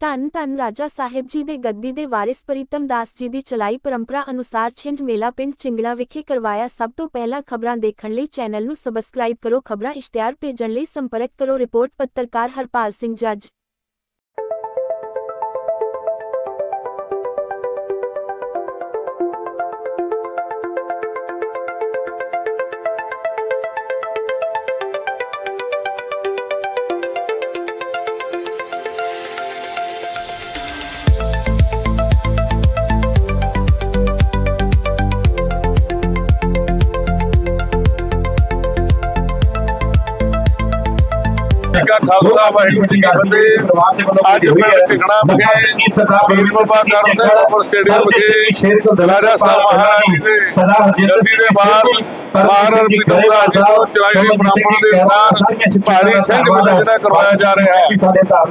ਧੰਨ ਧੰਨ ਰਾਜਾ ਸਾਹਿਬ ਜੀ ਦੇ ਗੱਦੀ ਦੇ ਵਾਰਿਸ ਪ੍ਰੀਤਮ ਦਾਸ ਜੀ ਦੀ ਚਲਾਈ ਪਰੰਪਰਾ ਅਨੁਸਾਰ ਛਿੰਝ ਮੇਲਾ ਪਿੰਡ ਚਿੰਗੜਾ ਵਿਖੇ ਕਰਵਾਇਆ ਸਭ ਤੋਂ ਪਹਿਲਾਂ ਖਬਰਾਂ ਦੇਖਣ ਲਈ ਚੈਨਲ ਨੂੰ ਸਬਸਕ੍ਰਾਈਬ ਕਰੋ, ਖਬਰਾਂ ਇਸ਼ਤਿਹਾਰ ਭੇਜਣ ਲਈ ਸੰਪਰਕ ਕਰੋ, ਰਿਪੋਰਟ ਪੱਤਰਕਾਰ ਹਰਪਾਲ ਸਿੰਘ ਜੱਜ। ਕਾ ਖਾਲਸਾ ਵਾਹਿਗੁਰੂ ਜੀ ਕੀ ਫਤਿਹ। ਅੱਜ ਵੀ ਟਿਕਣਾ ਵਿਖੇ ਬਾਬਾ ਕਰਮ ਸਿੰਘ ਉਪਰ ਸਟੇਡੀਅਮ ਵਿਖੇ ਰਾਜਾ ਸਾਹਿਬ ਮਹਾਰਾਜ ਜੀ ਦੇ ਜਲਦੀ ਦੇ ਬਾਅਦ ਮਹਾਰਾਜ ਪਿਤਮ ਤੋਂ ਚਲਾਈ ਬ੍ਰਾਹਮਣ ਦੇ ਅਨੁਸਾਰ ਭਾਰੀ ਸਿੰਘ ਮੇਲਾ ਜਿਹੜਾ ਕਰਵਾਇਆ ਜਾ ਰਿਹਾ ਹੈ।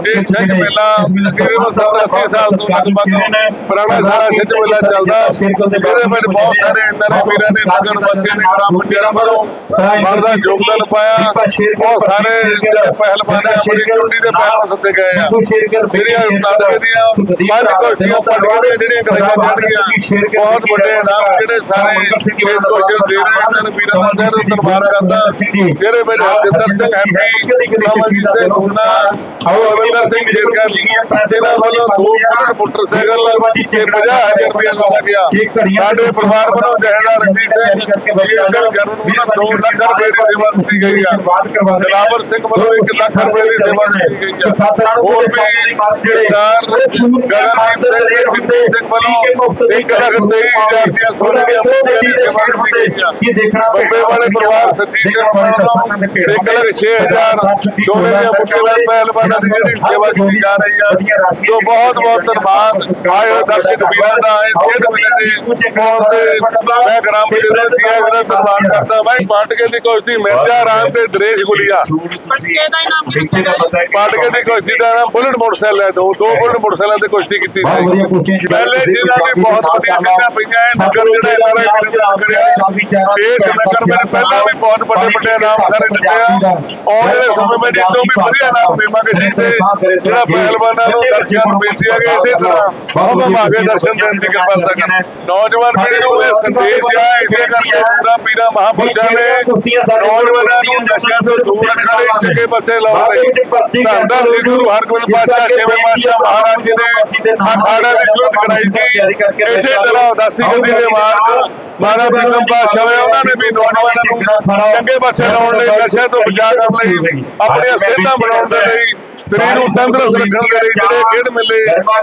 ਇਹ ਸਿੰਘ ਮੇਲਾ ਤਕਰੀਬਨ 70 80 ਸਾਲ ਤੋਂ ਲਗਭਗ ਪੁਰਾਣਾ ਸਾਰਾ ਸਿੰਘ ਮੇਲਾ ਚੱਲਦਾ। ਇਹਦੇ ਵਿੱਚ ਬਹੁਤ ਸਾਰੇ ਨਰੇ ਵੀਰਾਂ ਨੇ ਨਗਰ ਵਾਸੀਆਂ ਨੇ ਗ੍ਰਾਮ ਪੰਚਾਇਤ ਵੱਲੋਂ ਮਰਦਾ ਯੋਗਦਾਨ ਪਾਇਆ। ਬਹੁਤ ਸਾਰੇ ਪਹਿਲਵਾਨਾਂ ਆਪਣੀ ਟੁੱਟੀ ਦੇ ਪਹਿਲ ਸੱਦੇ ਗਏ ਆ। ਜਿਹੜੀਆਂ ਨਾਟਕ ਦੀਆਂ ਪੰਜ ਕੋਸ਼ੀਆਂ ਪੜ੍ਹ ਕੇ ਜਿਹੜੀਆਂ ਕਰਾਈਆਂ ਜਾਣਗੀਆਂ ਬਹੁਤ ਵੱਡੇ ਨਾਮ ਜਿਹੜੇ ਸਾਰੇ ਇਸ ਕੋਸ਼ਿਸ਼ ਦੇ ਰਹੇ ਹਨ ਵੀਰਾਂ ਦਾ ਦਿਲ ਦਰਬਾਰ ਕਰਦਾ ਜਿਹੜੇ ਮੇਰੇ ਹਰਜਿੰਦਰ ਸਿੰਘ ਐਮਪੀ ਕਮਲਜੀਤ ਸਿੰਘ ਹੁਨਾ ਅਮਰਿੰਦਰ ਸਿੰਘ ਸ਼ੇਰਗਰ ਜਿਹਨਾਂ ਵੱਲੋਂ ਦੋ ਪੁਲਿਸ ਮੋਟਰਸਾਈਕਲ ਤੇ 50000 ਰੁਪਏ ਦਿੱਤਾ ਗਿਆ। ਸਾਡੇ ਪਰਿਵਾਰ ਵੱਲੋਂ ਜਹੇਦਾਰ ਰਣਜੀਤ ਸਿੰਘ ਜੀ ਸਿੰਘ ਗਰਮ ਨੂੰ ਉਹਨਾਂ ਦੋ ਲੱਖ ਰੁਪਏ ਦੀ ਸੇਵਾ ਦਿੱਤੀ ਗਈ ਆ। ਦਿਲਾਵਰ ਸਿੰਘ ਵੱਲੋਂ 1 ਲੱਖ ਰੁਪਏ ਦੀ ਸੇਵਾ ਦਿੱਤੀ ਗਈ ਆ। ਹੋਰ ਵੀ ਸਰਦਾਰ ਗਗਨਦੀਪ ਸਿੰਘ ਜੀ ਸਿੰਘ ਵੱਲੋਂ 1 ਲੱਖ 23000 ਦੀਆਂ ਸੋਨੇ ਦੀਆਂ ਮੁੰਦੀਆਂ ਦੀ ਸੇਵਾ ਦਿੱਤੀ ਗਈ ਆ। ਬੰਬੇ ਵਾਲੇ ਪਰਿਵਾਰ ਸੱਜੀ ਸਿੰਘ ਵੱਲੋਂ 1 ਲੱਖ 6000 ਸੋਨੇ ਦੀਆਂ ਮੁੰਦੀਆਂ ਦੀ ਪਹਿਲਵਾਨਾਂ ਦੀ ਜਿਹੜੀ ਸੇਵਾ ਕੀਤੀ ਜਾ ਰਹੀ ਆ ਜੋ ਬਹੁਤ ਬਹੁਤ ਧੰਨਵਾਦ। ਆਏ ਹੋਏ ਦਰਸ਼ਕ ਵੀਰਾਂ ਦਾ ਇਸ ਖੇਡ ਮੇਲੇ ਦੇ ਤੌਰ ਤੇ ਮੈਂ ਗ੍ਰਾਮ ਪੰਚਾਇਤ ਦਾ ਧੰਨਵਾਦ ਕਰਦਾ ਮੈਂ ਪਾਟਕੇ ਦੀ ਕੁਸ਼ਤੀ ਮਿਰਜ਼ਾ ਰਾਮ ਤੇ ਦਰੇਸ਼ ਗੁਲੀਆ। ਪਟਕੇ ਦਾ ਪਾਟਕੇ ਦੀ ਦਾ ਨਾਮ ਬੁਲਟ ਮੋਟਰਸਾਈਕਲ ਹੈ ਦੋ ਦੋ ਬੁਲਟ ਮੋਟਰਸਾਈਕਲਾਂ ਤੇ ਕੁਸ਼ਤੀ ਕੀਤੀ ਸੀ ਪਹਿਲੇ ਜਿਹਨਾਂ ਦੀ ਬਹੁਤ ਵਧੀਆ ਸਿੱਧਾ ਪਈਆਂ ਹੈ ਨਗਰ ਜਿਹੜਾ ਇਹਨਾਂ ਨੇ ਕਰਿਆ ਇਸ ਨਗਰ ਵਿੱਚ ਪਹਿਲਾਂ ਵੀ ਬਹੁਤ ਵੱਡੇ ਵੱਡੇ ਨਾਮ ਸਾਰੇ ਦਿੱਤੇ ਆ। ਆਉਣ ਵਾਲੇ ਸਮੇਂ ਵਿੱਚ ਜਿੱਦੋਂ ਵੀ ਵਧੀਆ ਨਾਮ ਦੇਵਾਂਗੇ ਜਿੱਤੇ ਜਿਹੜਾ ਪਹਿਲਵਾਨਾਂ ਨੂੰ ਦਰਸ਼ਕਾਂ ਨੂੰ ਬੇਨਤੀ ਹੈ ਕਿ ਇਸੇ ਤਰ੍ਹਾਂ ਬਹੁਤ ਭਾਗੇ ਦਰਸ਼ਨ ਦੇਣ ਦੀ ਕਿਰਪਾਲਤਾ ਕਰਨ ਨੌਜਵਾਨ ਪੀੜ੍ਹੀ ਨੂੰ ਇਹ ਸੰਦੇਸ਼ ਆ ਇਸੇ ਕਰਕੇ ਪੂਰਾ ਪੀਰਾ ਮਹਾਪੁਰਸ਼ਾਂ ਨੇ ਨੌਜਵਾਨਾਂ ਨੂੰ ਨਸ਼ਿਆਂ ਤੋਂ ਦੂਰ ਰੱਖਣ ਲਈ ਚੰਗੇ ਪਾਸੇ ਲਾਉਣ ਲਈ। ਧੰਨ ਦਾ ਸ੍ਰੀ ਗੁਰੂ ਹਰਗੋਬਿੰਦ ਪਾਤਸ਼ਾਹ ਛੇਵੇਂ ਪਾਤਸ਼ਾਹ ਮਹਾਰਾਜ ਜੀ ਨੇ ਅਖਾੜਾ ਦੀ ਜੁੱਧ ਕਰਾਈ ਸੀ। ਇਸੇ ਤਰ੍ਹਾਂ ਉਦਾਸੀ ਗੱਦੀ ਦੇ ਮਾਰਗ ਮਹਾਰਾਜ ਬਿਕਰਮ ਪਾਤਸ਼ਾਹ ਹੋਏ ਉਹਨਾਂ ਨੇ ਵੀ ਨੌਜਵਾਨਾਂ ਨੂੰ ਚੰਗੇ ਪਾਸੇ ਲਾਉਣ ਲਈ ਨਸ਼ਿਆਂ ਤੋਂ ਬਚਾ ਕਰਨ ਲਈ ਆਪਣੀਆਂ ਸਿਹਤਾਂ ਬਣਾਉਣ ਦੇ ਲਈ ਸਰੀਰ ਨੂੰ ਤੰਦਰੁਸਤ ਰੱਖਣ ਦੇ ਲਈ ਜਿਹੜੇ ਖੇਡ ਮੇਲੇ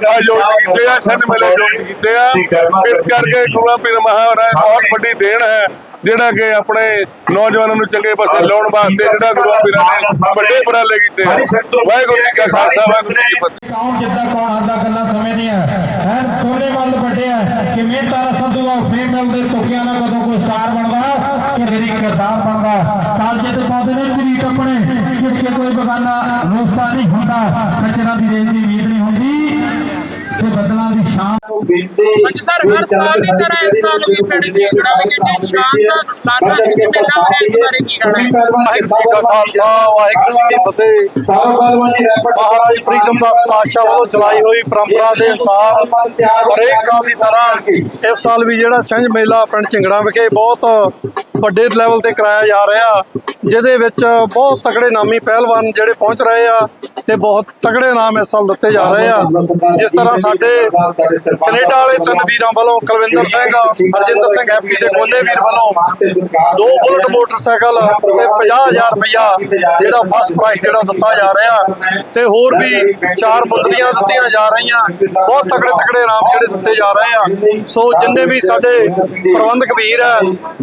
ਆਯੋਜਿਤ ਕੀਤੇ ਆ ਛੰਨ ਮੇਲੇ ਆਯੋਜਿਤ ਕੀਤੇ ਆ ਇਸ ਕਰਕੇ ਗੁਰੂ ਪੀਰ ਮਹਾਰਾਜ ਬਹੁਤ ਵੱਡੀ ਦੇਣ ਹੈ ਜਿਹੜਾ ਕਿ ਆਪਣੇ ਨੌਜਵਾਨਾਂ ਨੂੰ ਚੰਗੇ ਪਾਸੇ ਲਾਉਣ ਵਾਸਤੇ ਜਿਹੜਾ ਗੁਰੂ ਪੀਰਾਂ ਨੇ ਵੱਡੇ ਉਪਰਾਲੇ ਕੀਤੇ ਵਾਹਿਗੁਰੂ ਜੀ ਕਾ ਖਾਲਸਾ ਵਾਹਿਗੁਰੂ ਜੀ ਕੀ ਫਤਿਹ। ਕੌਣ ਜਿੱਦਾਂ ਕੌਣ ਹਾਰਦਾ ਗੱਲਾਂ ਸਮੇਂ ਦੀਆਂ ਕੋਨੇ ਵੱਲ ਵੱਡਿਆ ਕਿਵੇਂ ਤਾਰਾ ਸੰਧੂ ਆ ਫੇਰ ਮਿਲਦੇ ਤੁਕਿਆਂ ਨਾਲ ਕਦੋਂ ਕੋਈ ਸਟਾਰ ਬਣਦਾ, ਕਿ ਮੇਰੀ ਕਿਰਦਾਰ ਬਣਦਾ। ਕਾਲਜੇ ਦੇ ਪਾਉਂਦੇ ਨੇ ਚਰੀ ਟੱਪਣੇ ਕਿ ਕੋਈ ਬਗਾਨਾ ਰੋਸਤਾ ਨਹੀਂ ਹੁੰਦਾ ਖੱਚਰਾਂ ਦੀ ਰੇਂਜ ਦੀ ਉਮੀਦ ਨਹੀਂ ਹੁੰਦੀ। ਤੇ ਬੱਦਲਾਂ ਦੀ ਸ਼ਾਨ ਹਾਂਜੀ ਸਰ ਹਰ ਸਾਲ ਦੀ ਤਰ੍ਹਾਂ ਇਸ ਸਾਲ ਵੀ ਪਿੰਡ ਚਿੰਗੜਾ ਵਿਖੇ ਜੇ ਸ਼ਾਨ ਦਾ ਸਲਾਨਾ ਸਿੰਘ ਮੇਲਾ ਹੋਇਆ ਇਸ ਬਾਰੇ ਕੀ ਕਹਿਣਾ ਹੈ? ਵਾਹਿਗੁਰੂ ਜੀ ਕਾ ਖਾਲਸਾ ਵਾਹਿਗੁਰੂ ਜੀ ਕੀ ਫਤਿਹ। ਮਹਾਰਾਜ ਪ੍ਰੀਤਮ ਦਾਸ ਪਾਤਸ਼ਾਹ ਵੱਲੋਂ ਚਲਾਈ ਹੋਈ ਪਰੰਪਰਾ ਦੇ ਅਨੁਸਾਰ ਹਰੇਕ ਸਾਲ ਦੀ ਤਰ੍ਹਾਂ ਇਸ ਸਾਲ ਵੀ ਜਿਹੜਾ ਛੰਝ ਮੇਲਾ ਪਿੰਡ ਝਿੰਗੜਾ ਵਿਖੇ ਬਹੁਤ ਵੱਡੇ ਲੈਵਲ ਤੇ ਕਰਾਇਆ ਜਾ ਰਿਹਾ, ਜਿਹਦੇ ਵਿੱਚ ਬਹੁਤ ਤਕੜੇ ਨਾਮੀ ਪਹਿਲਵਾਨ ਜਿਹੜੇ ਪਹੁੰਚ ਰਹੇ ਆ ਤੇ ਬਹੁਤ ਤਕੜੇ ਨਾਮ ਇਸ ਸਾਲ ਦਿੱਤੇ ਜਾ ਰਹੇ ਆ। ਜਿਸ ਤਰ੍ਹਾਂ ਸਾਡੇ ਕੈਨੇਡਾ ਵਾਲੇ ਤਿੰਨ ਵੀਰਾਂ ਵੱਲੋਂ ਕੁਲਵਿੰਦਰ ਸਿੰਘ, ਹਰਜਿੰਦਰ ਸਿੰਘ ਐਪੀ ਦੇ ਕੋਨੇ ਵੀਰ ਵੱਲੋਂ ਦੋ ਬੁਲਟ ਮੋਟਰਸਾਈਕਲ ਤੇ 50000 ਰੁਪਇਆ ਜਿਹੜਾ ਫਸਟ ਪ੍ਰਾਈਜ਼ ਜਿਹੜਾ ਦਿੱਤਾ ਜਾ ਰਿਹਾ ਤੇ ਹੋਰ ਵੀ ਚਾਰ ਮੁੰਦਰੀਆਂ ਦਿੱਤੀਆਂ ਜਾ ਰਹੀਆਂ। ਬਹੁਤ ਤਕੜੇ ਤਕੜੇ ਇਨਾਮ ਜਿਹੜੇ ਦਿੱਤੇ ਜਾ ਰਹੇ ਆ। ਸੋ ਜਿੰਨੇ ਵੀ ਸਾਡੇ ਪ੍ਰਬੰਧਕ ਵੀਰ ਆ,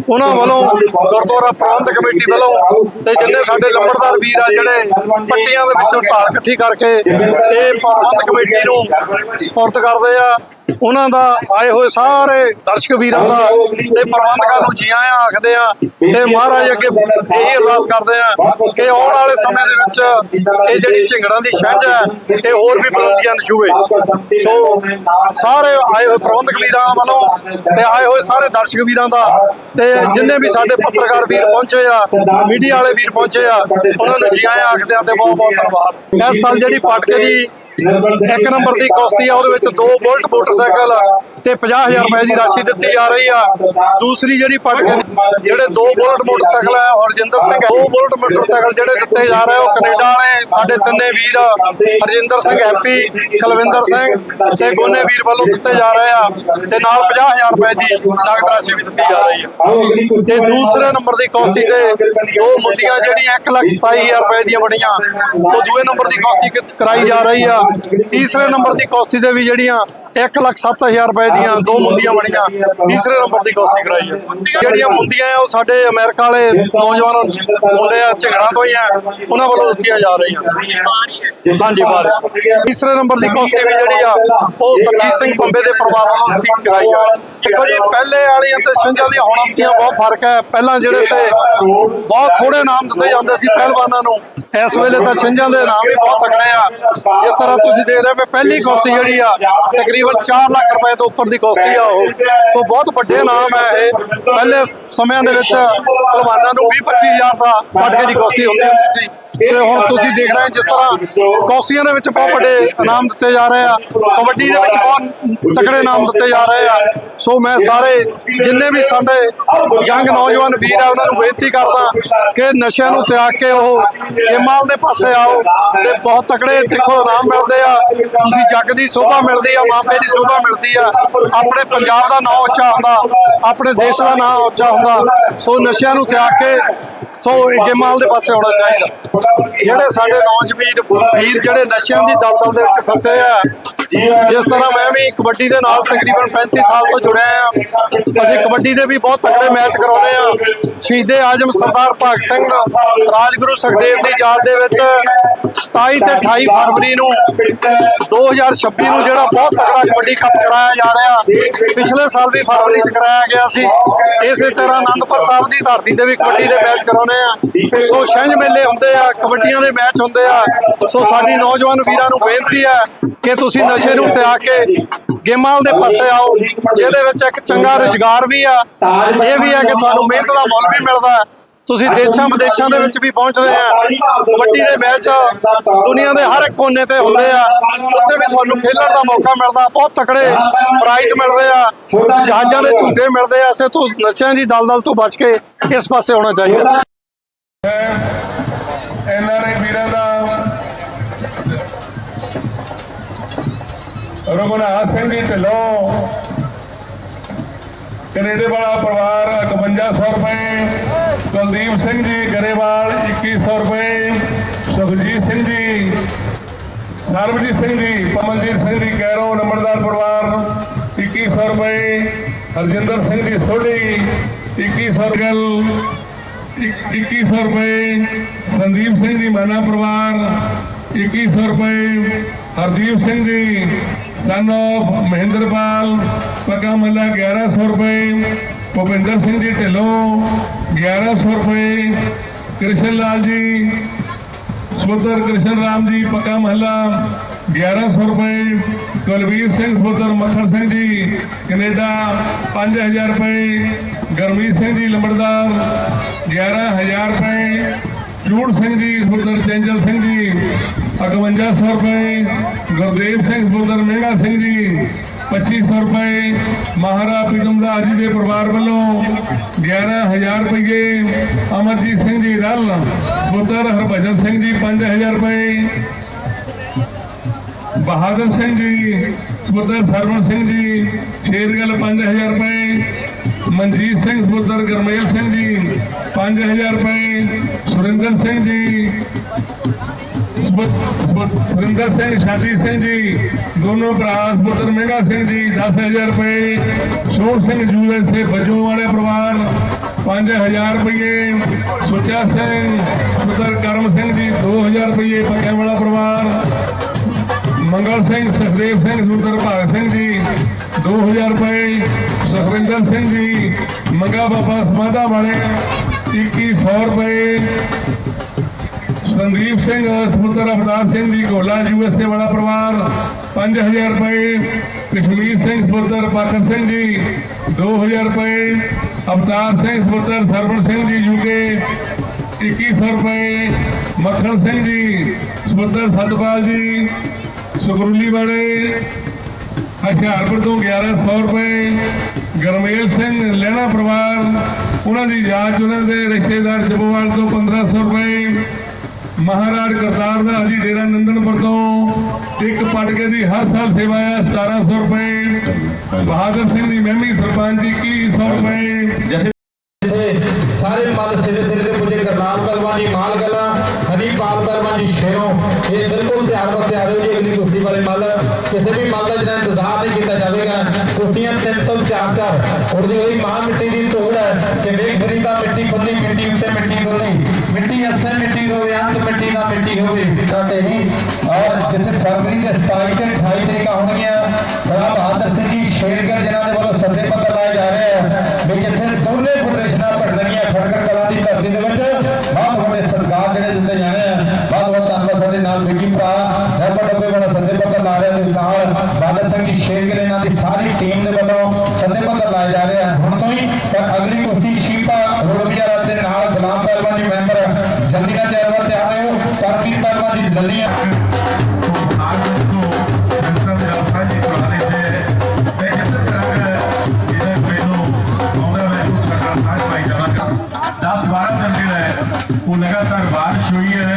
ਉਹਨਾਂ ਵੱਲੋਂ ਗੁਰਦੁਆਰਾ ਪ੍ਰਬੰਧ ਕਮੇਟੀ ਵੱਲੋਂ ਤੇ ਜਿੰਨੇ ਸਾਡੇ ਲੰਬੜਦਾਰ ਵੀਰ ਆ ਜਿਹੜੇ ਪੱਟੀਆਂ ਦੇ ਵਿੱਚੋਂ ਢਾਲ ਇਕੱਠੀ ਕਰਕੇ ਇਹ ਪ੍ਰਬੰਧ ਕਮੇਟੀ ਨੂੰ ਸਪੁਰਦ ਕਰਦੇ ਆ। ਉਹਨਾਂ ਦਾ ਆਏ ਹੋਏ ਸਾਰੇ ਦਰਸ਼ਕ ਵੀਰਾਂ ਦਾ ਤੇ ਪ੍ਰਬੰਧਕਾਂ ਨੂੰ ਜੀ ਆਇਆਂ ਆਖਦੇ ਆ ਤੇ ਮਹਾਰਾਜ ਅੱਗੇ ਇਹੀ ਅਰਦਾਸ ਕਰਦੇ ਆ ਕਿ ਆਉਣ ਵਾਲੇ ਸਮੇਂ ਦੇ ਵਿੱਚ ਇਹ ਜਿਹੜੀ ਝਿੰਗੜਾਂ ਦੀ ਛੰਝ ਹੈ, ਇਹ ਹੋਰ ਵੀ ਬੁਲੰਦੀਆਂ ਨਛੂਵੇ ਸੋ ਸਾਰੇ ਆਏ ਹੋਏ ਪ੍ਰਬੰਧਕ ਵੀਰਾਂ ਵੱਲੋਂ ਤੇ ਆਏ ਹੋਏ ਸਾਰੇ ਦਰਸ਼ਕ ਵੀਰਾਂ ਦਾ ਤੇ ਜਿੰਨੇ ਵੀ ਸਾਡੇ ਪੱਤਰਕਾਰ ਵੀਰ ਪਹੁੰਚੇ ਆ, ਮੀਡੀਆ ਵਾਲੇ ਵੀਰ ਪਹੁੰਚੇ ਆ, ਉਹਨਾਂ ਨੂੰ ਜੀ ਆਇਆਂ ਆਖਦੇ ਆ ਤੇ ਬਹੁਤ ਬਹੁਤ ਧੰਨਵਾਦ। ਇਸ ਸਾਲ ਜਿਹੜੀ ਪਟਕੇ ਦੀ ਇੱਕ ਨੰਬਰ ਦੀ ਕੁਸ਼ਤੀ ਆ ਉਹਦੇ ਵਿੱਚ ਦੋ ਬੁਲਟ ਮੋਟਰਸਾਈਕਲ ਤੇ 50000 ਰੁਪਏ ਦੀ ਰਾਸ਼ੀ ਦਿੱਤੀ ਜਾ ਰਹੀ ਆ। ਦੂਸਰੀ ਜਿਹੜੀ ਪਟਕ ਜਿਹੜੇ ਦੋ ਬੁਲਟ ਮੋਟਰਸਾਈਕਲ ਆ ਹਰਜਿੰਦਰ ਸਿੰਘ ਦੋ ਬੁਲਟ ਮੋਟਰਸਾਈਕਲ ਜਿਹੜੇ ਦਿੱਤੇ ਜਾ ਰਹੇ ਉਹ ਕੈਨੇਡਾ ਵਾਲੇ, ਸਾਡੇ ਤਿੰਨੇ ਵੀਰ ਹਰਜਿੰਦਰ ਸਿੰਘ ਹੈਪੀ ਕੁਲਵਿੰਦਰ ਸਿੰਘ ਤੇ ਗੋਨੇ ਵੀਰ ਵੱਲੋਂ ਦਿੱਤੇ ਜਾ ਰਹੇ ਆ। ਤੇ ਨਾਲ 50000 ਰੁਪਏ ਦੀ ਨਗਦ ਰਾਸ਼ੀ ਵੀ ਦਿੱਤੀ ਜਾ ਰਹੀ ਆ। ਤੇ ਦੂਸਰੇ ਨੰਬਰ ਦੀ ਕੁਸ਼ਤੀ ਤੇ ਦੋ ਮੁੰਦੀਆਂ ਜਿਹੜੀਆਂ 127000 ਰੁਪਏ ਦੀਆਂ ਬਣੀਆਂ, ਉਹ ਦੂਏ ਨੰਬਰ ਦੀ ਕੁਸ਼ਤੀ ਕਰਾਈ ਜਾ ਰਹੀ ਆ। ਤੀਸਰੇ ਨੰਬਰ ਦੀ ਕੁਸ਼ਤੀ ਦੇ ਵੀ ਜਿਹੜੀਆਂ 107000 ਰੁਪਏ ਦੀਆਂ ਦੋ ਮੁੰਦੀਆਂ ਬਣੀਆਂ। ਤੀਸਰੇ ਨੰਬਰ ਦੀ ਕੁਸ਼ਤੀ ਕਰਾਈ ਆ ਜਿਹੜੀਆਂ ਮੁੰਦੀਆਂ ਆ ਉਹ ਸਾਡੇ ਅਮਰੀਕਾ ਵਾਲੇ ਨੌਜਵਾਨ ਮੁੰਡੇ ਆ, ਝਗੜਾ ਤੋਂ ਹੀ ਆ। ਉਹਨਾਂ ਵੱਲੋਂ ਦਿੱਤੀਆਂ ਜਾ ਰਹੀਆਂ। ਹਾਂਜੀ, ਬਾਰਿਸ਼। ਤੀਸਰੇ ਨੰਬਰ ਦੀ ਕੁਸ਼ਤੀ ਵੀ ਜਿਹੜੀ ਆ, ਉਹ ਸਰਜੀਤ ਸਿੰਘ ਬੰਬੇ ਦੇ ਪਰਿਵਾਰ ਵੱਲੋਂ ਦਿੱਤੀ ਕਰਾਈ ਆ ਦੇਖੋ ਜੀ, ਪਹਿਲੇ ਵਾਲੀਆਂ ਤੇ ਛਿੰਝਾਂ ਦੀਆਂ ਹੁਣ ਦੀਆਂ ਬਹੁਤ ਫ਼ਰਕ ਹੈ। ਪਹਿਲਾਂ ਜਿਹੜੇ ਸੇ, ਬਹੁਤ ਥੋੜੇ ਨਾਮ ਦਿੱਤੇ ਜਾਂਦੇ ਸੀ ਪਹਿਲਵਾਨਾਂ ਨੂੰ। ਇਸ ਵੇਲੇ ਤਾਂ ਛਿੰਝਾਂ ਦੇ ਨਾਮ ਵੀ ਬਹੁਤ ਤਕੜੇ ਆ। ਜਿਸ ਤਰ੍ਹਾਂ ਤੁਸੀਂ ਦੇਖ ਰਹੇ ਹੋ ਵੀ ਪਹਿਲੀ ਕੁਸ਼ਤੀ ਜਿਹੜੀ ਆ, ਤਕਰੀਬਨ 4 ਲੱਖ ਰੁਪਏ ਤੋਂ ਉੱਪਰ ਦੀ ਕੁਸ਼ਤੀ ਆ ਉਹ। ਸੋ ਬਹੁਤ ਵੱਡੇ ਨਾਮ ਹੈ ਇਹ। ਪਹਿਲੇ ਸਮਿਆਂ ਦੇ ਵਿੱਚ ਪਹਿਲਵਾਨਾਂ ਨੂੰ 20 25000 ਦਾ ਪਟਕੇ ਦੀ ਕੁਸ਼ਤੀ ਹੁੰਦੀ ਹੁੰਦੀ ਸੀ। ਤੇ ਹੁਣ ਤੁਸੀਂ ਦੇਖ ਰਹੇ ਹੋ ਜਿਸ ਤਰ੍ਹਾਂ ਕੌਸੀਆਂ ਦੇ ਵਿੱਚ ਬਹੁਤ ਵੱਡੇ ਇਨਾਮ ਦਿੱਤੇ ਜਾ ਰਹੇ ਆ, ਕਬੱਡੀ ਦੇ ਵਿੱਚ ਬਹੁਤ ਤਕੜੇ ਇਨਾਮ ਦਿੱਤੇ ਜਾ ਰਹੇ ਆ। ਸੋ ਮੈਂ ਸਾਰੇ ਜਿੰਨੇ ਵੀ ਸਾਡੇ ਯੰਗ ਨੌਜਵਾਨ ਵੀਰ ਆ, ਉਹਨਾਂ ਨੂੰ ਬੇਨਤੀ ਕਰਦਾ ਕਿ ਨਸ਼ਿਆਂ ਨੂੰ ਤਿਆਗ ਕੇ ਉਹ ਗੇਮਾਂ ਦੇ ਪਾਸੇ ਆਓ ਤੇ ਬਹੁਤ ਤਕੜੇ ਦੇਖੋ ਇਨਾਮ ਮਿਲਦੇ ਆ। ਤੁਸੀਂ ਜੱਗ ਦੀ ਸੋਭਾ ਮਿਲਦੀ ਆ, ਮਾਪੇ ਦੀ ਸੋਭਾ ਮਿਲਦੀ ਆ। ਆਪਣੇ ਪੰਜਾਬ ਦਾ ਨਾਂ ਉੱਚਾ ਹੁੰਦਾ, ਆਪਣੇ ਦੇਸ਼ ਦਾ ਨਾਂ ਉੱਚਾ ਹੁੰਦਾ। ਸੋ ਨਸ਼ਿਆਂ ਨੂੰ ਤਿਆਗ ਕੇ ਸੋ ਇਹ ਗੇਮਾਂ ਦੇ ਪਾਸੇ ਆਉਣਾ ਚਾਹੀਦਾ। ਜਿਹੜੇ ਸਾਡੇ ਨੌਜਵਾਨ ਵੀਰ ਜਿਹੜੇ ਨਸ਼ਿਆਂ ਦੀ ਦਲਦਲ ਦੇ ਵਿੱਚ ਫਸੇ ਆ, ਜਿਸ ਤਰ੍ਹਾਂ ਮੈਂ ਵੀ ਕਬੱਡੀ ਦੇ ਨਾਲ ਤਕਰੀਬਨ 35 ਸਾਲ ਤੋਂ ਜੁੜਿਆ ਆ, ਅਸੀਂ ਕਬੱਡੀ ਦੇ ਵੀ ਬਹੁਤ ਤਕੜੇ ਮੈਚ ਕਰਾਉਂਦੇ ਆ। ਸ਼ਹੀਦੇ ਆਜਮ ਸਰਦਾਰ ਭਗਤ ਸਿੰਘ ਰਾਜਗੁਰੂ ਸੁਖਦੇਵ ਦੀ ਯਾਦ ਦੇ ਵਿੱਚ 27 ਤੇ 28 ਫਰਵਰੀ ਨੂੰ 2026 ਨੂੰ ਜਿਹੜਾ ਬਹੁਤ ਤਕੜਾ ਕਬੱਡੀ ਕੱਪ ਕਰਾਇਆ ਜਾ ਰਿਹਾ, ਪਿਛਲੇ ਸਾਲ ਵੀ ਫਰਵਰੀ ਚ ਕਰਾਇਆ ਗਿਆ ਸੀ। ਇਸੇ ਤਰ੍ਹਾਂ ਆਨੰਦਪੁਰ ਸਾਹਿਬ ਦੀ ਧਰਤੀ ਤੇ ਵੀ ਕਬੱਡੀ ਦੇ ਮੈਚ ਕਰਾਉਣੇ ਆ। ਸੋ ਛਿੰਝ ਮੇਲੇ ਹੁੰਦੇ ਆ, ਕਬੱਡੀਆਂ ਦੇ ਮੈਚ ਹੁੰਦੇ ਆ। ਸੋ ਸਾਡੀ ਨੌਜਵਾਨ ਵੀਰਾਂ ਨੂੰ ਬੇਨਤੀ ਹੈ ਕਿ ਤੁਸੀਂ ਨਸ਼ੇ ਨੂੰ ਤਿਆਗ ਕੇ ਗੇਮਾਂ ਦੇ ਪਾਸੇ ਆਓ, ਜਿਹਦੇ ਵਿੱਚ ਇੱਕ ਚੰਗਾ ਰੁਜ਼ਗਾਰ ਵੀ ਆ। ਇਹ ਵੀ ਹੈ ਕਿ ਤੁਹਾਨੂੰ ਮਿਹਨਤ ਦਾ ਮੁੱਲ ਵੀ ਮਿਲਦਾ ਤੁਸੀਂ ਦੇਸ਼ਾਂ ਵਿਦੇਸ਼ਾਂ ਦੇ ਵਿੱਚ ਵੀ ਪਹੁੰਚਦੇ ਆ। ਕਬੱਡੀ ਦੇ ਮੈਚ ਦੁਨੀਆ ਦੇ ਹਰ ਇੱਕ ਕੋਨੇ ਤੇ ਹੁੰਦੇ ਆ। ਉੱਥੇ ਵੀ ਤੁਹਾਨੂੰ ਖੇਡਣ ਦਾ ਮੌਕਾ ਮਿਲਦਾ। ਬਹੁਤ ਤਕੜੇ ਪ੍ਰਾਈਜ਼ ਮਿਲਦੇ ਆ। ਜਹਾਜ਼ਾਂ ਦੇ ਝੂਟੇ ਮਿਲਦੇ ਆ। ਇਸੇ ਤੋਂ ਨਸ਼ਿਆਂ ਦੀ ਦਲਦਲ ਤੋਂ ਬਚ ਕੇ ਇਸ ਪਾਸੇ ਆਉਣਾ ਚਾਹੀਦਾ। ਐਨਆਰਆਈ ਵੀਰਾਂ ਦਾ ਰਘੁਨਾਥ ਸਿੰਘ ਜੀ ਢਿੱਲੋਂ, ਕੈਨੇਡਾ ਵਾਲਾ ਪਰਿਵਾਰ 5100 ਰੁਪਏ ਕੁਲਦੀਪ ਸਿੰਘ ਜੀ ਗਰੇਵਾਲ 2100 ਰੁਪਏ। ਸੁਖਜੀਤ ਸਿੰਘ ਜੀ, ਸਰਬਜੀਤ ਸਿੰਘ ਜੀ, ਪਮਨਜੀਤ ਸਿੰਘ ਜੀ, ਕੈਰੋ, ਨੰਬਰਦਾਰ ਪਰਿਵਾਰ 2100 ਰੁਪਏ। ਹਰਜਿੰਦਰ ਸਿੰਘ ਜੀ, ਸੋਢੀ 2100 ਗਲ 2100 ਰੁਪਏ। ਸੰਦੀਪ ਸਿੰਘ ਜੀ, ਮਾਨਾ ਪਰਿਵਾਰ 2100 ਰੁਪਏ। ਹਰਦੀਪ ਸਿੰਘ ਜੀ ਸਨ of ਮਹਿੰਦਰਪਾਲ ਪੱਕਾ ਮੱਲਾ 1100 ਰੁਪਏ। ਭੁਪਿੰਦਰ ਸਿੰਘ ਜੀ ਢਿੱਲੋਂ 1100 ਰੁਪਏ, ਕ੍ਰਿਸ਼ਨ ਲਾਲ ਜੀ, ਸੁਪੁੱਤਰ ਕ੍ਰਿਸ਼ਨ ਰਾਮ ਜੀ, ਪੱਕਾ ਮਹੱਲਾ 1100 ਰੁਪਏ, ਕੁਲਵੀਰ ਸਿੰਘ, ਸੁਪੁੱਤਰ ਮੱਖਣ ਸਿੰਘ ਜੀ, ਕੈਨੇਡਾ 5000 ਰੁਪਏ, ਗਰਮੀਤ ਸਿੰਘ ਜੀ, ਲੰਬੜਦਾਰ 11000 ਰੁਪਏ, ਚੂੜ ਸਿੰਘ ਜੀ, ਸੁਪੁੱਤਰ ਚੰਜਲ ਸਿੰਘ ਜੀ 5100 ਰੁਪਏ, ਗੁਰਦੇਵ ਸਿੰਘ, ਸੁਪੁੱਤਰ ਮਹਿੰਗਾ ਸਿੰਘ ਜੀ 2500 ਰੁਪਏ ਮਹਾਰਾ ਪ੍ਰੀਤਮਦਾਸ ਜੀ ਦੇ ਪਰਿਵਾਰ ਵੱਲੋਂ 11000 ਰੁਪਏ ਅਮਰਜੀਤ ਸਿੰਘ ਜੀ ਰੱਲ ਪੁੱਤਰ ਹਰਭਜਨ ਸਿੰਘ ਜੀ 5000 ਰੁਪਏ, ਬਹਾਦਰ ਸਿੰਘ ਜੀ ਪੁੱਤਰ ਸਰਵਣ ਸਿੰਘ ਜੀ ਸ਼ੇਰਗਲ 5000 ਰੁਪਏ, ਮਨਜੀਤ ਸਿੰਘ ਪੁੱਤਰ ਗਰਮੇਲ ਸਿੰਘ ਜੀ 5000 ਰੁਪਏ, ਸੁਰਿੰਦਰ ਸਿੰਘ ਜੀ ਸੁਰਿੰਦਰ ਸਿੰਘ, ਸ਼ਾਦੀ ਸਿੰਘ ਜੀ, ਦੋਨੋਂ ਭਰਾ ਪੁੱਤਰ ਮਹਿੰਗਾ ਸਿੰਘ ਜੀ 10000 ਰੁਪਏ, ਸ਼ੋਰ ਸਿੰਘ ਯੂਐਸਏ ਬੱਜੂ ਵਾਲੇ ਪਰਿਵਾਰ 5000 ਰੁਪਏ, ਸੁੱਚਾ ਸਿੰਘ ਪੁੱਤਰ ਕਰਮ ਸਿੰਘ ਜੀ 2000 ਰੁਪਏ, ਪੱਕਿਆਂ ਵਾਲਾ ਪਰਿਵਾਰ, ਮੰਗਲ ਸਿੰਘ, ਸੁਖਦੇਵ ਸਿੰਘ, ਸੁੰਦਰ ਭਾਗ ਸਿੰਘ ਜੀ 2000 ਰੁਪਏ, ਸੁਖਵਿੰਦਰ ਸਿੰਘ ਜੀ, ਮੰਗਾ ਬਾਬਾ ਸਮਾਧਾ ਵਾਲੇ 2100 ਰੁਪਏ ਸੰਦੀਪ ਸਿੰਘ ਸੁਪੁੱਤਰ ਅਵਤਾਰ ਸਿੰਘ ਜੀ ਗੋਲਾ ਯੂਐਸਏ ਵਾਲਾ ਪਰਿਵਾਰ 5000 ਰੁਪਏ। ਕਸ਼ਮੀਰ ਸਿੰਘ ਸੁਪੁੱਤਰ ਪਾਖਰ ਸਿੰਘ ਜੀ 2000 ਰੁਪਏ। ਅਵਤਾਰ ਸਿੰਘ ਸੁਪੁੱਤਰ ਸਰਵਣ ਸਿੰਘ ਜੀ ਯੂਕੇ 2100 ਰੁਪਏ। ਮੱਖਣ ਸਿੰਘ ਜੀ ਸਪੁੱਤਰ ਸਤਪਾਲ ਜੀ, ਸੁਖਰੂਲੀ ਵਾਲੇ। ਹੁਸ਼ਿਆਰਪੁਰ ਤੋਂ 1100 ਰੁਪਏ। ਗਰਮੇਲ ਸਿੰਘ, ਲਹਿਣਾ ਪਰਿਵਾਰ, ਉਹਨਾਂ ਦੀ ਯਾਦ ਉਹਨਾਂ ਦੇ ਰਿਸ਼ਤੇਦਾਰ ਜਬੋਵਾਲ ਤੋਂ 1500 ਰੁਪਏ। ਮਹਾਰਾਜ ਕਰਤਾਰ ਦਾ ਹਰੀ ਡੇਰਾ ਨੰਦਨਪੁਰ ਤੋਂ ਇੱਕ ਪਟਕੇ ਦੀ ਹਰ ਸਾਲ ਸੇਵਾ ਹੈ 1700 ਰੁਪਏ। ਬਹਾਦਰ ਸਿੰਘ ਦੀ ਮਹਿਮੀ ਸਰਪੰਚ ਦੀ 2100 ਰੁਪਏ? ਸਾਰੇ ਮੱਲ ਸਿਰੇ ਸਿਰੇ ਦੇ ਪੁੱਜੇ ਕਰਨਾਮ ਕਲਵਾਂ ਦੀ ਮਾਲ ਕਲਾਂ ਹਰੀਪਾਲ ਕਲਵਾਂ ਦੀ ਸ਼ੇਰੋਂ ਇਹ ਬਿਲਕੁਲ ਤਿਆਰ ਬਰ ਤਿਆਰ ਹੋ ਜੀ ਅਗਲੀ ਕੁਸ਼ਤੀ ਵਾਲੇ ਮੱਲ। ਕਿਸੇ ਵੀ ਮੱਲ ਦਾ ਜਿਹੜਾ ਇੰਤਜ਼ਾਰ ਨਹੀਂ ਕੀਤਾ ਜਾਵੇਗਾ। ਕੁਸ਼ਤੀਆਂ ਤਿੰਨ ਤੋਂ ਚਾਰ ਚਾਰ ਉੜਦੀ ਹੋਈ ਮਾਂ ਮਿੱਟੀ ਦੀ ਮਿੱਟੀ ਫੁੱਲੀ ਮਿੱਟੀ ਉੱਤੇ ਮਿੱਟੀ ਫੁੱਲੀ ਮਿੱਟੀ ਅਸਰ ਮਿੱਟੀ ਹੋਵੇ, ਅੰਤ ਮਿੱਟੀ ਦਾ ਮਿੱਟੀ ਹੋਵੇ। ਕਾਟੇ ਹੀ ਔਰ ਜਿੱਥੇ ਫਰਵਰੀ ਦੇ 27 ਤੇ 28 ਤਰੀਕਾਂ ਹੋਣਗੀਆਂ ਸਰਦਾਰ ਬਹਾਦਰ ਸਿੰਘ ਜੀ ਸ਼ੇਰਗਰ ਜਿਨ੍ਹਾਂ ਦੇ ਵੱਲੋਂ ਸੱਦੇ ਪੱਤਰ ਲਾਏ ਜਾ ਰਹੇ ਆ, ਵੀ ਜਿੱਥੇ ਦੋਨੇ ਫੈਡਰੇਸ਼ਨਾਂ ਭੜਨਗੀਆਂ ਖੜਕੜ ਕਲਾਂ ਦੀ ਧਰਤੀ ਦੇ ਵਿੱਚ ਬਹੁਤ ਵੱਡੇ ਸਰਕਾਰ ਜਿਹੜੇ ਦਿੱਤੇ ਜਾਣੇ ਆ ਬਹੁਤ ਬਹੁਤ ਧੰਨਵਾਦ ਸਾਡੇ ਨਾਲ ਵਿੱਕੀ ਭਰਾ ਰੈਪਰ ਡੱਬੇ ਵਾਲਾ ਸੱਦੇ ਪੱਤਰ ਲਾ ਰਿਹਾ ਤੇ ਨਾਲ ਬਾਦਲ ਸਿੰਘ ਜੀ ਸ਼ੇਰਗਰ ਇਹਨਾਂ ਦੀ ਸਾਰੀ ਟੀਮ ਦੇ ਵੱਲੋਂ ਸੱਦੇ ਪੱਤਰ ਲਾਇਆ ਜਾ ਰਿਹਾ ਹੁਣ ਤੋਂ ਹੀ ਤਾਂ ਅਗਲੀ ਕੁਸ਼ਤੀ ਸ਼ੀਪਾ ਰੋਡਵੀਆ ਦੇ ਨਾਲ ਗੁਲਾਮ ਜੀ ਮੈਂਬਰ ਜਲਦੀ ਨਾਲ ਤਿਆਰ ਹੋ ਤਿਆਰ ਰਹੋ ਕਰਮੀਰ ਲੱਲੀਆਂ ਆਗੂ ਤੋਂ ਸੰਤਾਂ ਦੇ ਨਾਲ ਸਾਂਝੀ ਕਰਾ ਲੈਂਦੇ ਤੇ ਜਿੱਥੇ ਤੱਕ ਜਿਹੜਾ ਮੈਨੂੰ ਆਉਂਦਾ, ਮੈਂ ਉਹ ਸਾਡਾ ਸਾਂਝ ਪਾਈ ਜਾਵਾਂਗਾ 10 12 ਦਿਨ ਜਿਹੜਾ ਹੈ, ਉਹ ਲਗਾਤਾਰ ਬਾਰਿਸ਼ ਹੋਈ ਹੈ।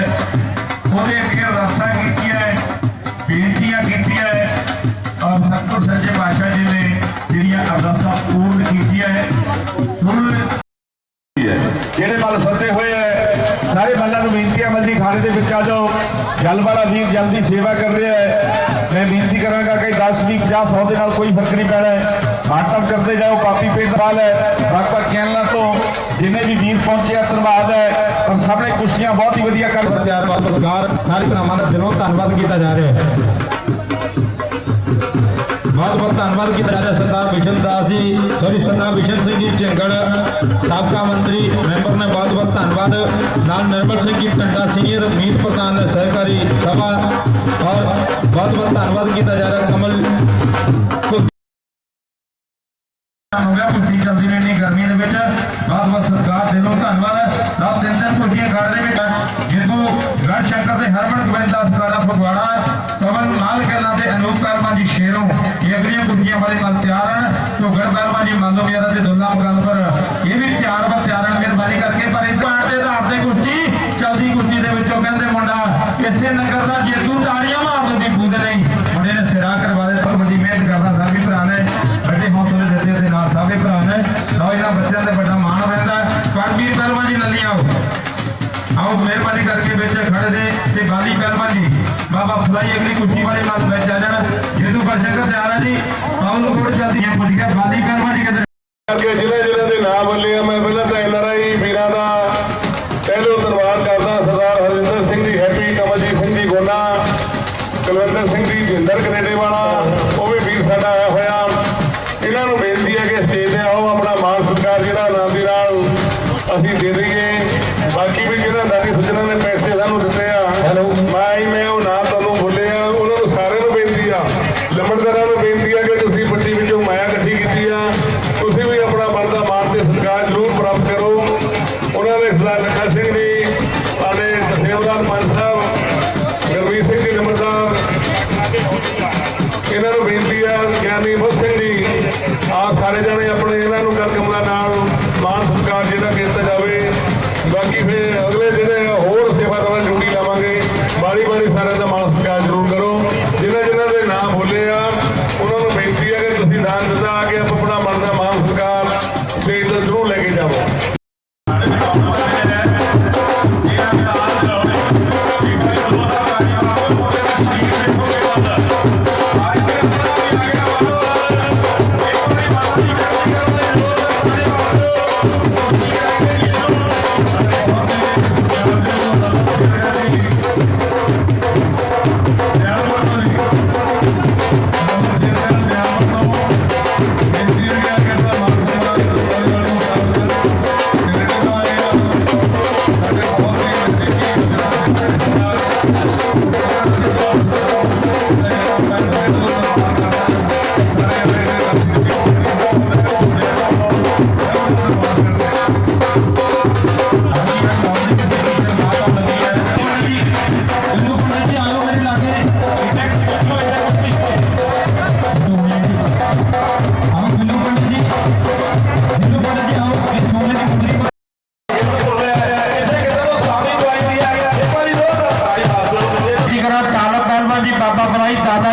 ਜਲ ਵਾਲਾ ਵੀਰ ਜਲਦੀ ਸੇਵਾ ਕਰ ਰਿਹਾ ਹੈ। ਮੈਂ ਬੇਨਤੀ ਕਰਾਂਗਾ ਕਿ 10 20 50 100 ਦੇ ਨਾਲ ਕੋਈ ਫ਼ਰਕ ਨਹੀਂ ਪੈਣਾ ਹੈ। ਮਾਟਮ ਕਰਦੇ ਜਾਓ ਪਾਪੀ ਪੇਟ ਵਾਲ ਹੈ। ਵੱਖ ਵੱਖ ਚੈਨਲਾਂ ਤੋਂ ਜਿੰਨੇ ਵੀ ਵੀਰ ਪਹੁੰਚੇ ਆ, ਧੰਨਵਾਦ ਹੈ। ਪਰ ਸਭ ਨੇ ਕੁਸ਼ਤੀਆਂ ਬਹੁਤ ਹੀ ਵਧੀਆ ਕਰ ਤਿਆਰ ਬਾਤ ਸਰਕਾਰ ਸਾਰੇ ਭਰਾਵਾਂ ਦਾ ਦਿਲੋਂ ਧੰਨਵਾਦ ਕੀਤਾ ਜਾ ਰਿਹਾ ਹੈ। ਬਹੁਤ ਬਹੁਤ ਧੰਨਵਾਦ ਕੀਤਾ ਜਾ ਰਿਹਾ ਸਰਦਾਰ ਬਿਸ਼ਨ ਦਾਸ ਜੀ। ਸੋਰੀ ਸਰਦਾਰ ਬਿਸ਼ਨ ਸਿੰਘ ਜੀ ਝੰਗੜ, ਸਾਬਕਾ ਮੰਤਰੀ, ਮੈਂਬਰ ਨੇ ਬਹੁਤ ਬਹੁਤ ਧੰਨਵਾਦ। ਨਾਲ ਨਿਰਮਲ ਸਿੰਘ ਜੀ ਟੰਡਾ ਸੀਨੀਅਰ, ਮੀਤ ਪ੍ਰਧਾਨ, ਸਹਿਕਾਰੀ ਸਭਾ। ਔਰ ਬਹੁਤ ਬਹੁਤ ਧੰਨਵਾਦ ਕੀਤਾ ਜਾ ਰਿਹਾ ਕਮਲ ਹੋ ਗਿਆ ਕੁਸ਼ਤੀ ਚੱਲਦੀ ਰਹਿਣੀ ਗਰਮੀ ਦੇ ਵਿੱਚ। ਬਹੁਤ ਬਹੁਤ ਸਰਕਾਰ ਦਿਲੋਂ ਧੰਨਵਾਦ। ਨਾਲ ਤਿੰਨ ਦਿਨ ਕੁਸ਼ਤੀਆਂ ਖੜ ਦੇ ਵਿੱਚ ਜਿੱਥੋਂ ਗੜ ਸ਼ੰਕਰ ਤੇ ਹਰਮਨ ਗੋਬਿੰਦ ਦਾ ਫਗਵਾੜਾ ਇਹ ਅਗਲੀਆਂ ਕੁਸ਼ਤੀਆਂ ਵਾਲੇ ਨਾਲ ਤਿਆਰ ਹਨ ਢੋਗੜ ਕਰਮਾ ਜੀ ਮਾਲੋ ਮਿਆਰਾ ਤੇ ਦੁੱਲਾ ਮਗਲਪੁਰ ਇਹ ਵੀ ਤਿਆਰ ਬਰ ਤਿਆਰ ਮਿਹਰਬਾਨੀ ਕਰਕੇ। ਪਰ ਇਸ ਪਾਰ ਦੇ ਆਧਾਰ ਤੇ ਕੁਸ਼ਤੀ ਚਲਦੀ ਕੁਸ਼ਤੀ ਦੇ ਵਿੱਚੋਂ ਕਹਿੰਦੇ ਮੁੰਡਾ ਇਸੇ ਨਗਰ ਦਾ ਜੇਤੂ ਤਾੜੀਆਂ ਮਾਰਨ ਦੀ ਬੂਦ ਨਹੀਂ ਮੁੰਡੇ ਨੇ ਸਿਰਾ ਕਰਵਾ ਦੇ ਬਹੁਤ ਵੱਡੀ ਮਿਹਨਤ ਕਰਦਾ ਸਾਬੀ ਭਰਾ ਨੇ ਵੱਡੇ ਹੌਸਲੇ ਦਿੱਤੇ ਉਹਦੇ ਨਾਲ ਸਾਬੇ ਭਰਾ ਨੇ। ਲਓ ਇਹਨਾਂ ਬੱਚਿਆਂ ਦੇ ਵੱਡਾ ਮਾਣ ਰਹਿੰਦਾ। ਪਰਮੀਰ ਪਹਿਲਵਾਨ ਜੀ, ਲੱਲੀ ਆਓ। ਆਓ, ਮਿਹਰਬਾਨੀ ਕਰਕੇ ਵਿੱਚ ਖੜੇ ਦੇ ਤੇ ਬਾਲੀ ਪਹਿਲਵਾਨ ਜੀ। ਬਾਬਾ ਫੁਲਾਈ ਅਗਲੀ ਕੁਸ਼ਤੀ ਵਾਲੇ ਨਾਲ ਵਿੱਚ ਆ ਜਾਣ। ਜੇਤੂ ਬਰਸ਼ੰਕਰ ਤਿਆਰ ਹੈ ਜੀ। ਪਾਉਲ ਕੋਟ ਕਰਕੇ ਜਿਨ੍ਹਾਂ ਜਿਨ੍ਹਾਂ ਦੇ ਨਾਮ ਬੱਲੇ ਆ। ਮੈਂ ਪਹਿਲਾਂ ਤਾਂ ਐਨਆਰਆਈ ਵੀਰਾਂ ਦਾ ਪਹਿਲੋਂ ਧੰਨਵਾਦ ਕਰਦਾ ਸਰਦਾਰ ਹਰਜਿੰਦਰ ਸਿੰਘ ਜੀ ਹੈਪੀ ਕਮਲਜੀਤ ਸਿੰਘ ਜੀ ਗੋਨਾ, ਕੁਲਵਿੰਦਰ ਸਿੰਘ ਜੀ ਜਿੰਦਰ ਕਨੇਡੇ ਵਾਲਾ ਉਹ ਵੀ ਵੀਰ ਸਾਡਾ ਆਇਆ ਹੋਇਆ। ਇਹਨਾਂ ਨੂੰ ਬੇਨਤੀ ਹੈ ਕਿ ਸਟੇਜ ਤੇ ਆਓ, ਆਪਣਾ ਮਾਨ ਸਤਿਕਾਰ ਜਿਹੜਾ ਆਨੰਦ ਦੇ ਨਾਲ ਅਸੀਂ ਦੇ ਦਈਏ। ਬਾਕੀ ਵੀ ਜਿਹੜਾ ਦਾਨੀ ਸੱਜਣਾ ਨੇ ਪੈਸੇ ਸਾਨੂੰ ਨਾਲ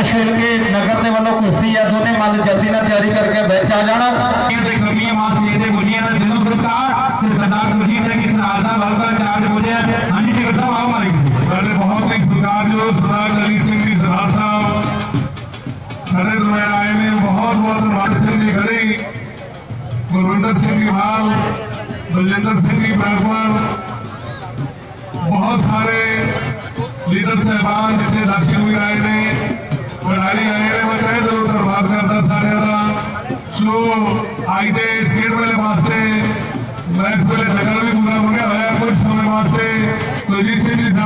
ਕੇ ਨਗਰ ਦੇ ਵੱਲੋਂ ਕੁਸ਼ਤੀ ਆ ਦੋਨੇ ਮੱਲ ਜਲਦੀ ਨਾਲ ਤਿਆਰੀ ਕਰਕੇ ਵਿੱਚ ਆ ਜਾਣਾ।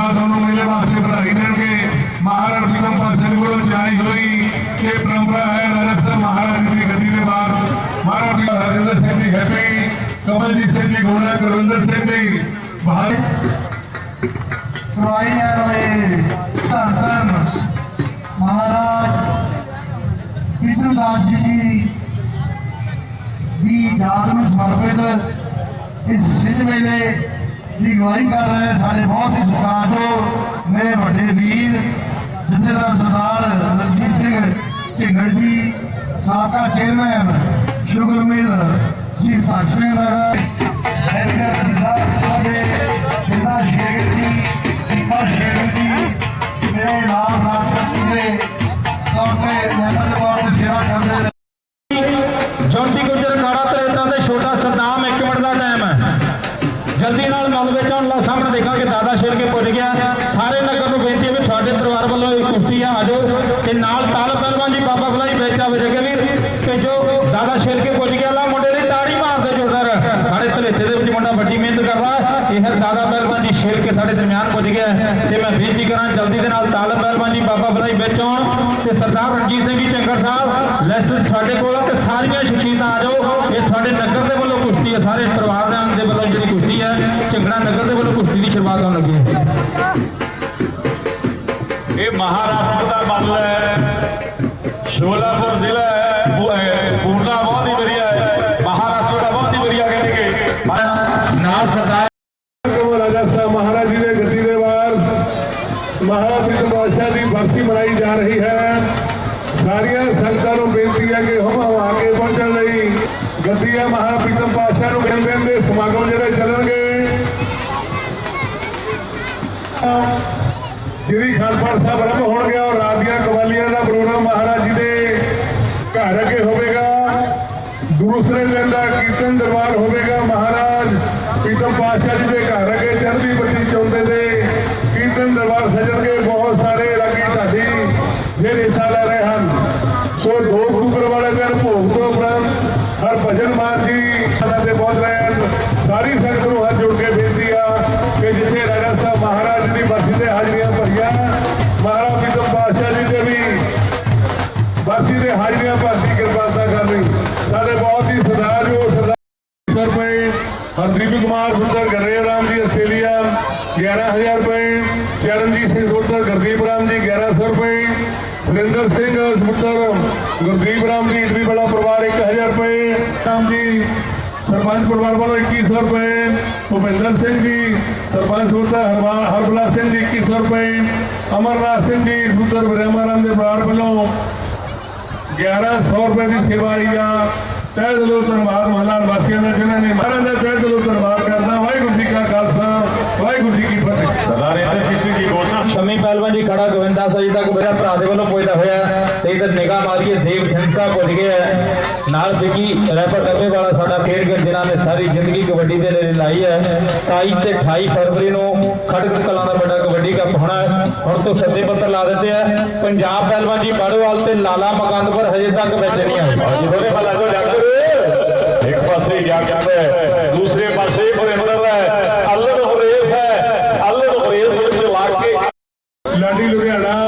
ਸਿੰਘ ਤੁਹਾਨੂੰ ਮੇਲੇ ਵਾਸਤੇ ਵਧਾਈ ਦੇਣਗੇ। ਮਹਾਰਾਜ ਜੀ ਨੂੰ ਕੋਲੋਂ ਚਲਾਈ ਹੋਈ ਇਹ ਪਰੰਪਰਾ ਹੈ ਰਾਜਸਥਾਨ ਮਹਾਰਾਜ ਦੀ ਗੱਦੀ ਦੇ ਬਾਅਦ ਮਹਾਰਾਜ ਜੀ ਹਰਿੰਦਰ ਸਿੰਘ ਜੀ ਹੈਪੀ, ਕਮਲਜੀਤ ਸਿੰਘ ਜੀ ਗੋਲਾ ਗੁਰਵਿੰਦਰ ਸਿੰਘ ਜੀ ਬਾਹਰ ਕਰਵਾਈ ਜਾ ਰਹੇ ਧੰਨ ਧੰਨ ਮਹਾਰਾਜ ਪਿਤਰਦਾਸ ਜੀ ਦੀ ਯਾਦ ਨੂੰ ਸਮਰਪਿਤ ਇਸ ਸਿੱਧ ਮੇਲੇ ਦੀ ਅਗਵਾਈ ਕਰ ਰਹੇ ਸਾਡੇ ਬਹੁਤ ਹੀ ਸਤਿਕਾਰਯੋਗ ਮੇਰੇ ਵੱਡੇ ਵੀਰ ਜਥੇਦਾਰ ਸਰਦਾਰ ਰਣਜੀਤ ਸਿੰਘ ਝਿੰਗੜ ਜੀ, ਸਾਬਕਾ ਚੇਅਰਮੈਨ ਸ਼ੁਗਰ ਮਿਲ ਜੀ ਭਾਸ਼ਣ ਨਗਰ ਐਡਿਟਰ ਜੀ ਸਾਹਿਬ ਤੁਹਾਡੇ ਜਿੰਦਾ ਸ਼ੇਰ ਜੀ ਦੀਪਾ ਸ਼ੇਰ ਜੀ, ਮੇਰੇ ਨਾਮ ਰਾਸ਼ਟਰਪਤੀ ਦੇ ਤੌਰ ਤੇ ਮੈਂਬਰ ਦੇ ਤੌਰ ਤੇ ਸੇਵਾ ਕਰਦੇ ਰਹੇ ਜੋਂਟੀ ਗੁੱਜਰ ਕਾੜਾ ਤਲੇਤਾ ਤੇ ਤੇ ਨਾਲ ਤਾਲ ਪਹਿਲਵਾਨ ਜੀ ਬਾਬਾ ਫਲਾਈ ਵੇਚਾ ਆਵੇ ਵੀਰ ਤੇ ਜੋ ਦਾਦਾ ਸ਼ੇਰ ਕੇ ਪੁੱਜ ਗਿਆ, ਲਾ ਮੁੰਡੇ ਦੀ ਤਾੜੀ ਮਾਰਦੇ ਜੋਰਦਾਰ। ਸਾਡੇ ਧਲੇਤੇ ਦੇ ਵਿੱਚ ਮੁੰਡਾ ਵੱਡੀ ਮਿਹਨਤ ਕਰ ਰਿਹਾ ਇਹ ਹੈ ਦਾਦਾ ਪਹਿਲਵਾਨ ਜੀ ਸ਼ੇਰ ਕੇ ਸਾਡੇ ਦਰਮਿਆਨ ਪੁੱਜ ਗਿਆ ਤੇ ਮੈਂ ਬੇਨਤੀ ਕਰਾਂ ਜਲਦੀ ਦੇ ਨਾਲ ਤਾਲ ਪਹਿਲਵਾਨ ਜੀ ਬਾਬਾ ਫਲਾਈ ਵਿੱਚ ਆਉਣ ਤੇ ਸਰਦਾਰ ਰਣਜੀਤ ਸਿੰਘ ਜੀ ਚੰਗਰ ਸਾਹਿਬ ਲਿਸਟ ਤੁਹਾਡੇ ਕੋਲ ਤੇ ਸਾਰੀਆਂ ਸ਼ਖਸੀਅਤਾਂ ਆ ਜਾਓ। ਇਹ ਤੁਹਾਡੇ ਨਗਰ ਦੇ ਵੱਲੋਂ ਕੁਸ਼ਤੀ ਹੈ ਸਾਰੇ। ਕਹਿੰਦੇ ਨਾਲ ਸਰਦਾਰ ਰਾਜਾ ਸਾਹਿਬ, ਮਹਾਰਾਜ ਜੀ ਦੇ ਗੱਦੀ ਦੇ ਵਾਰਸ ਮਹਾਰਾਜ ਬਾਦਸ਼ਾਹ ਦੀ ਬਰਸੀ ਮਨਾਈ ਜਾ ਰਹੀ ਹੈ। ਸਾਰੀਆਂ ਸੰਗਤਾਂ ਨੂੰ ਬੇਨਤੀ ਹੈ ਕਿ ਹਮ ਹਮ ਅੱਗੇ ਪਹੁੰਚਣ ਲਈ ਗੱਦੀ ਹੈ ਮਹਾਰਾਜ ਨੂੰ ਮਿਲਦੇ ਦੇ ਸਮਾਗਮ ਜਿਹੜੇ ਚੱਲਣਗੇ। ਸ਼੍ਰੀ ਖਾਲਪਾਲ ਸਾਹਿਬ ਆਰੰਭ ਹੋਣਗੇ ਔਰ ਰਾਤ ਦੀਆਂ ਕਵਾਲੀਆਂ ਦਾ ਪ੍ਰੋਗਰਾਮ ਮਹਾਰਾਜ ਜੀ ਦੇ ਘਰ ਅੱਗੇ ਹੋਵੇਗਾ ਦੂਸਰੇ ਦਿਨ ਦਾ ਕੀਰਤਨ ਦਰਬਾਰ ਹੋਵੇਗਾ ਮਹਾਰਾਜ ਪ੍ਰੀਤਮ ਪਾਤਸ਼ਾਹ ਜੀ ਦੇ ਘਰ ਅੱਗੇ ਚੜ੍ਹਦੀ ਬੱਤੀ ਚੌਂਦੇ ਦੇ ਕੀਰਤਨ ਦਰਬਾਰ ਸਜਣਗੇ ਬਹੁਤ ਸਾਰੇ ਰਾਗੀ ਢਾਡੀ ਜਿਹੜੇ ਹਿੱਸਾ ਲੈ ਰਹੇ ਹਨ। ਸੋ 2 ਅਕਤੂਬਰ ਵਾਲੇ ਦਿਨ ਭੋਗ ਤੋਂ ਉਪਰੰਤ ਹਰ ਭਜਨ ਮਾਨ ਜੀ ਇਹਨਾਂ ਦੇ ਪਹੁੰਚ ਰਹੇ ਹਨ ਸਾਰੀ ਸੰਗਤ ਨੂੰ ਹੱਥ ਜੋੜ ਕੇ ਬੇਨਤੀ ਹਰਦੀਪ ਕੁਮਾਰ ਸੁੰਦਰ ਗਰੇਆ ਰਾਮ ਜੀ, ਆਸਟ੍ਰੇਲੀਆ 11000 ਰੁਪਏ, ਚਰਨਜੀਤ ਸਿੰਘ ਸੁੰਦਰ ਗੁਰਦੀਪ ਰਾਮ ਜੀ 1100 ਰੁਪਏ, ਸੁਰਿੰਦਰ ਸਿੰਘ ਸੁੰਦਰ ਗੁਰਦੀਪ ਰਾਮ ਜੀ ਇਟਲੀ ਵਾਲਾ ਪਰਿਵਾਰ 1000 ਰੁਪਏ, ਰਾਮ ਜੀ, ਸਰਪੰਚ ਪਰਿਵਾਰ ਵੱਲੋਂ 2100 ਰੁਪਏ, ਭੁਪਿੰਦਰ ਸਿੰਘ ਜੀ, ਸਰਪੰਚ ਸੁੰਦਰ ਹਰਵਾਨ ਹਰਬਲਾ ਸਿੰਘ ਜੀ 2100 ਰੁਪਏ ਅਮਰਨਾਥ ਸਿੰਘ ਜੀ, ਸੁੰਦਰ ਬ੍ਰਹਮਾ ਰਾਮ ਦੇ ਪਰਿਵਾਰ ਵੱਲੋਂ 1100 ਰੁਪਏ ਦੀ ਸੇਵਾ ਆਈ ਆ। ਤਹਿ ਦਿਲੋਂ ਧੰਨਵਾਦ ਮਹੱਲਾ ਵਾਸੀਆਂ ਦਾ, ਜਿਨ੍ਹਾਂ ਨੇ ਮਹਾਰਾਜ ਦਾ ਤਹਿ ਦਿਲੋਂ ਧੰਨਵਾਦ ਕਰਦਾ। ਵਾਹਿਗੁਰੂ ਜੀ ਕਾ ਖਾਲਸਾ। ਵਾਹਿਗੁਰੂ ਜੀ ਕੀ ਫਤਿਹ। ਸਰਦਾਰ ਇੰਦਰਜੀਤ ਸਿੰਘ ਜੀ ਗੋਸਾ ਸ਼ਮੀ ਪਹਿਲਵਾਨ ਜੀ ਖੜਾ ਗੋਵਿੰਦਾ ਸਾਹਿਬ ਤੱਕ ਮੇਰਾ ਭਰਾ ਦੇ ਵੱਲੋਂ ਪੁੱਜਦਾ ਹੋਇਆ ਤੇ ਇਧਰ ਨਿਗਾਹ ਮਾਰੀਏ ਦੇਵ ਜਨਸਾ ਪੁੱਜ ਗਿਆ। ਨਾਲ ਵਿਕੀ ਰੈਪਰ ਡੱਬੇ ਵਾਲਾ ਸਾਡਾ ਖੇਡ ਕੇ ਜਿਨ੍ਹਾਂ ਨੇ ਸਾਰੀ ਜ਼ਿੰਦਗੀ ਕਬੱਡੀ ਦੇ ਲਈ ਲਾਈ ਹੈ। 27 ਤੇ 28 ਫਰਵਰੀ ਨੂੰ ਖੜਕ ਕਲਾਂ ਦਾ ਵੱਡਾ ਕਬੱਡੀ ਕੱਪ ਹੋਣਾ ਹੈ। ਹੁਣ ਤੋਂ ਸੱਦੇ ਪੱਤਰ ਲਾ ਦਿੱਤੇ ਆ ਪੰਜਾਬ ਪਹਿਲਵਾਨ ਜੀ ਬਾੜੋਵਾਲ ਤੇ ਲਾਲਾ ਮਕੰਦਪੁਰ ਹਜੇ ਤੱਕ ਵਿੱਚ ਨਹੀਂ ਆਏ। ਜੋ ਇੱਕ ਪਾਸੇ ਜੱਗ ਹੈ ਦੂਸਰੇ ਲਾਡੀ ਲੁਧਿਆਣਾ